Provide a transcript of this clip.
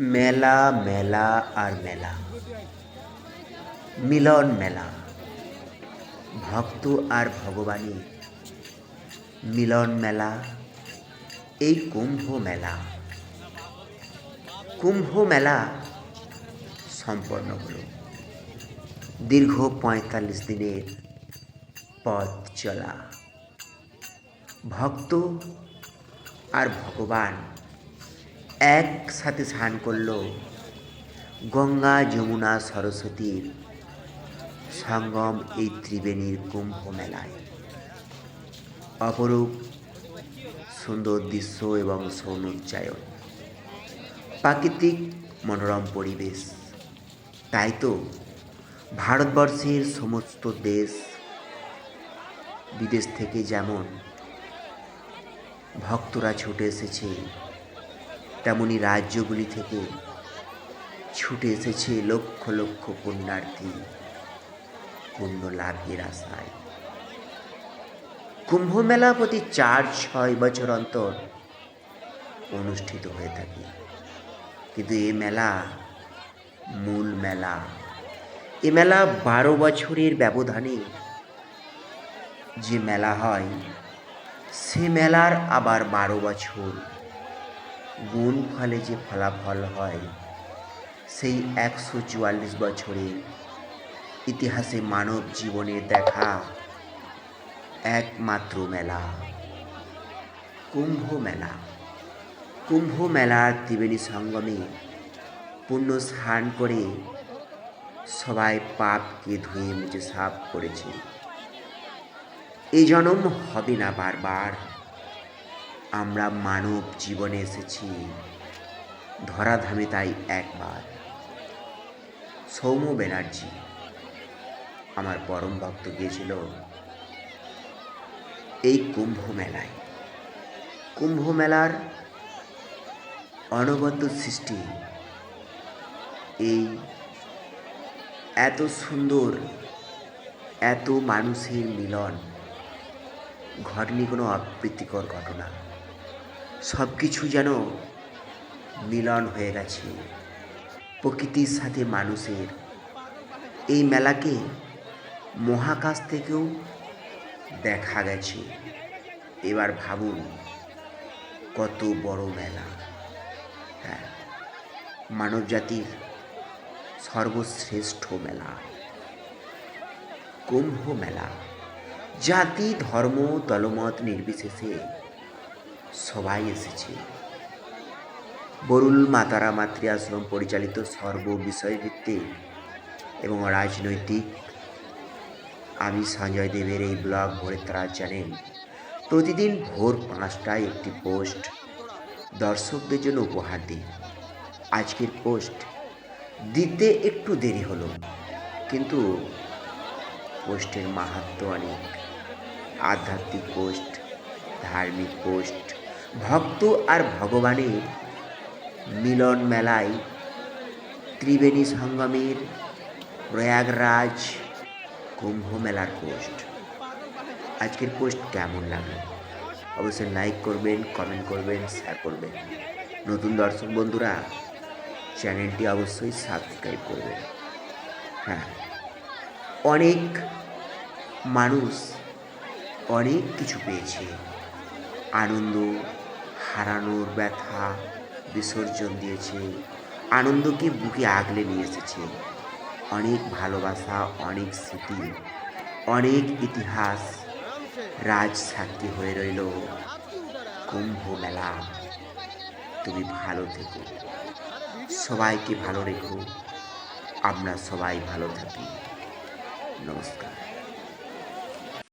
মেলা মেলা আর মেলা। মিলন মেলা। ভক্ত আর ভগবানের মিলন মেলা, এই কুম্ভ মেলা। কুম্ভ মেলা সম্পন্ন হলো। দীর্ঘ পঁয়তাল্লিশ দিনের পথ চলা। ভক্ত আর ভগবান একসাথে স্নান করল গঙ্গা যমুনা সরস্বতীর সঙ্গম এই ত্রিবেণীর কুম্ভ মেলায়। অপরূপ সুন্দর দৃশ্য এবং সৌন্দর্যায়ন। প্রাকৃতিক মনোরম পরিবেশ। তাই তো ভারতবর্ষের সমস্ত দেশ বিদেশ থেকে যেমন ভক্তরা ছুটে এসেছে তেমনি রাজ্যগুলি থেকে ছুটে এসেছে লক্ষ লক্ষ পুণ্যার্থী পুণ্য লাভের আশায়। কুম্ভ মেলা প্রতি চার ছয় বছর অন্তর অনুষ্ঠিত হয়ে থাকে। কিন্তু এ মেলা মূল মেলা। এ মেলা বারো বছরের ব্যবধানে যে মেলা হয়, সে মেলার আবার বারো বছর। গুণ ফলে যে ফলাফল হয়, সেই একশো চুয়াল্লিশ বছরের ইতিহাসে মানব জীবনে দেখা একমাত্র মেলা, কুম্ভ মেলা। কুম্ভ মেলার ত্রিবেণী সঙ্গমে পুণ্য স্নান করে সবাই পাপকে ধুয়ে মুছে সাফ করেছে। এই জনম হবে না বারবার। আমরা মানব জীবনে এসেছি। ধরাধামে তাই একবার। সৌম্য ব্যানার্জি আমার পরম ভক্ত গিয়েছিল এই কুম্ভ মেলায় কুম্ভ মেলার অনবদ্য সৃষ্টি এই এত সুন্দর, এত মানুষের মিলন ঘটনি কোনো অপ্রীতিকর ঘটনা। সব কিছু যেন মিলন হয়ে গেছে। প্রকৃতির সাথে মানুষের। এই মেলাকে মহাকাশ থেকেও দেখা গেছে। এবার ভাবুন, কত বড় মেলা। হ্যাঁ মানব জাতির সর্বশ্রেষ্ঠ মেলা। কুম্ভ মেলা। জাতি, ধর্ম, দলমত নির্বিশেষে সবাই এসেছে। বরুল মাতারা মাতৃ আশ্রম পরিচালিত সর্ব বিষয়ভিত্তিক এবং রাজনৈতিক আমি সঞ্জয় দেবের এই ব্লগ ভোরের তারা চ্যানেল প্রতিদিন ভোর পাঁচটায় একটি পোস্ট দর্শকদের জন্য উপহার দিই। আজকের পোস্ট, দিতে একটু দেরি হলো, কিন্তু পোস্টের মাহাত্ম অনেক। আধ্যাত্মিক পোস্ট, ধার্মিক পোস্ট ভক্ত আর ভগবানের মিলন মেলায় ত্রিবেণী সঙ্গমের প্রয়াগরাজ কুম্ভ মেলার পোস্ট। আজকের পোস্ট কেমন লাগল? অবশ্যই লাইক করবেন, কমেন্ট করবেন শেয়ার করবেন। নতুন দর্শক বন্ধুরা, চ্যানেলটি অবশ্যই সাবস্ক্রাইব করবেন। হ্যাঁ অনেক মানুষ অনেক কিছু পেয়েছে। আনন্দ হারানোর ব্যথা বিসর্জন দিয়েছে। আনন্দকে বুকে আগলে নিয়ে এসেছে। অনেক ভালোবাসা, অনেক স্মৃতি, অনেক ইতিহাস রাজ সাক্ষী হয়ে রইল কুম্ভ মেলা। তুমি ভালো থেকো। সবাইকে ভালো রেখো। আমরা সবাই ভালো থাকি। নমস্কার।